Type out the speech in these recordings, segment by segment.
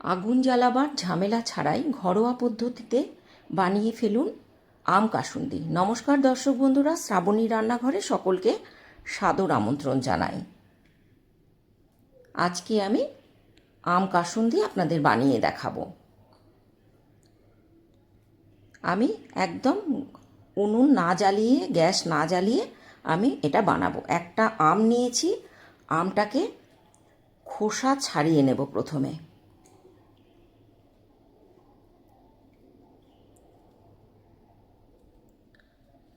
আগুন জ্বালাবার ঝামেলা ছাড়াই ঘরোয়া পদ্ধতিতে বানিয়ে ফেলুন আম কাসুন্দি। নমস্কার দর্শক বন্ধুরা, শ্রাবণী রান্নাঘরে সকলকে সাদর আমন্ত্রণ জানাই। আজকে আমি আম কাসুন্দি আপনাদের বানিয়ে দেখাবো। আমি একদম উনুন না জ্বালিয়ে, গ্যাস না জ্বালিয়ে আমি এটা বানাবো। একটা আম নিয়েছি, আমটাকে খোসা ছাড়িয়ে নেব প্রথমে।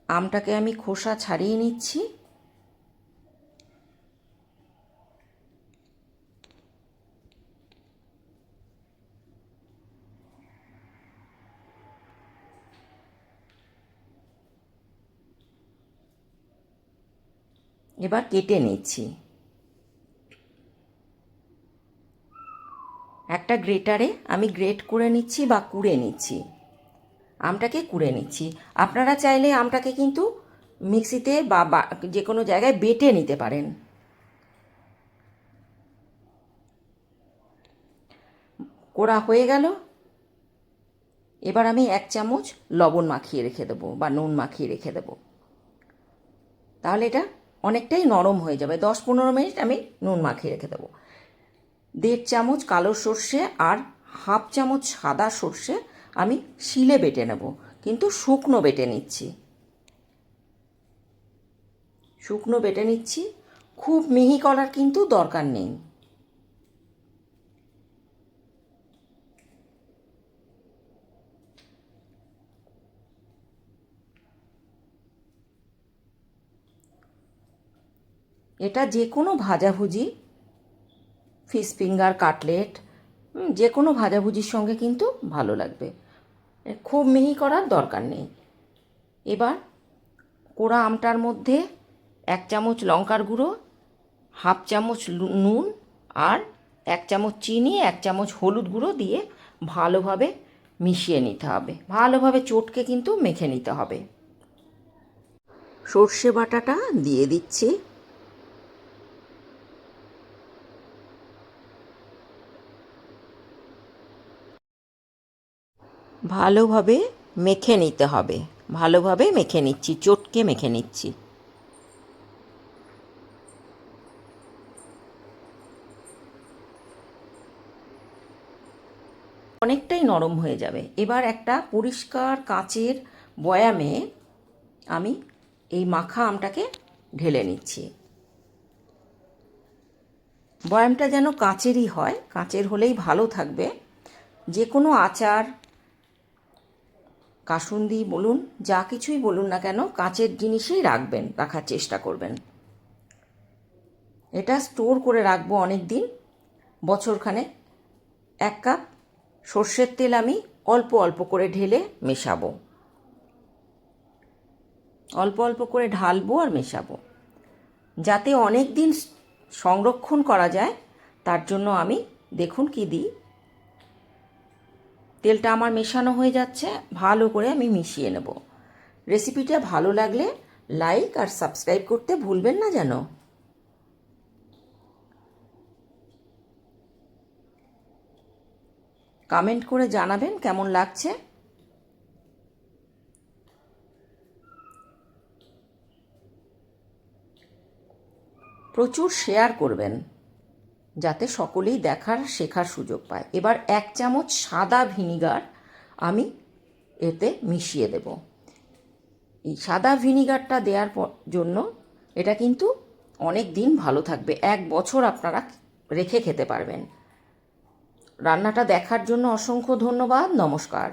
আমটাকে আমি খোসা ছাড়িয়ে নিচ্ছি। এবার কেটে নিচ্ছি। একটা গ্রেটারে আমি গ্রেট করে নিচ্ছি বা কুড়ে নিচ্ছি। আমটাকে কুড়ে নিচ্ছি। আপনারা চাইলে আমটাকে কিন্তু মিক্সিতে বা যে কোনো জায়গায় বেটে নিতে পারেন। কোড়া হয়ে গেল। এবার আমি এক চামচ লবণ মাখিয়ে রেখে দেবো বা নুন মাখিয়ে রেখে দেবো। তাহলে এটা অনেকটাই নরম হয়ে যাবে। দশ পনেরো মিনিট আমি নুন মাখিয়ে রেখে দেবো। দেড় চামচ কালো সর্ষে আর হাফ চামচ সাদা সর্ষে আমি শিলে বেটে নেব, কিন্তু শুকনো বেটে নিচ্ছি। শুকনো বেটে নিচ্ছি, খুব মিহি করার কিন্তু দরকার নেই। এটা যে কোনো ভাজাভুজি, ফিশ ফিঙ্গার, কাটলেট যে কোনো ভাজাভুজির সঙ্গে কিন্তু ভালো লাগবে। খুব মিহি করার দরকার নেই। এবার কোড়া আমটার মধ্যে এক চামচ লঙ্কার গুঁড়ো, হাফ চামচ নুন আর এক চামচ চিনি, এক চামচ হলুদ গুঁড়ো দিয়ে ভালোভাবে মিশিয়ে নিতে হবে। ভালোভাবে চটকে কিন্তু মেখে নিতে হবে। সর্ষে বাটাটা দিয়ে দিচ্ছি। ভালোভাবে মেখে নিতে হবে। ভালোভাবে মেখে নিচ্ছি, চটকে মেখে নিচ্ছি। অনেকটাই নরম হয়ে যাবে। এবার একটা পরিষ্কার কাচের বয়ামে আমি এই মাখা আমটাকে ঢেলে নিচ্ছি। বয়ামটা যেন কাঁচেরই হয়, কাঁচের হলেই ভালো থাকবে। যে কোনো আচার কাসুন্দি বলুন, যা কিছুই বলুন না কেন, কাঁচের জিনিসেই রাখবেন, রাখার চেষ্টা করবেন। এটা স্টোর করে রাখব অনেক দিন বছরখানে এক কাপ সর্ষের তেল আমি অল্প অল্প করে ঢেলে মেশাবো। অল্প অল্প করে ঢালবো আর মেশাবো। যাতে অনেক দিন সংরক্ষণ করা যায়, তার জন্য আমি, দেখুন কি দিই। তেলটা আমার মেশানো হয়ে যাচ্ছে, ভালো করে আমি মিশিয়ে নেব। রেসিপিটা ভালো লাগলে লাইক আর সাবস্ক্রাইব করতে ভুলবেন না যেন। কমেন্ট করে জানাবেন কেমন লাগছে। প্রচুর শেয়ার করবেন। যাতে সকলেই দেখার, শেখার সুযোগ পায়। এবার এক চামচ সাদা ভিনিগার আমি এতে মিশিয়ে দেব। এই সাদা ভিনিগারটা দেওয়ার জন্য এটা কিন্তু অনেক দিন ভালো থাকবে। এক বছর আপনারা রেখে খেতে পারবেন। রান্নাটা দেখার জন্য অসংখ্য ধন্যবাদ। নমস্কার।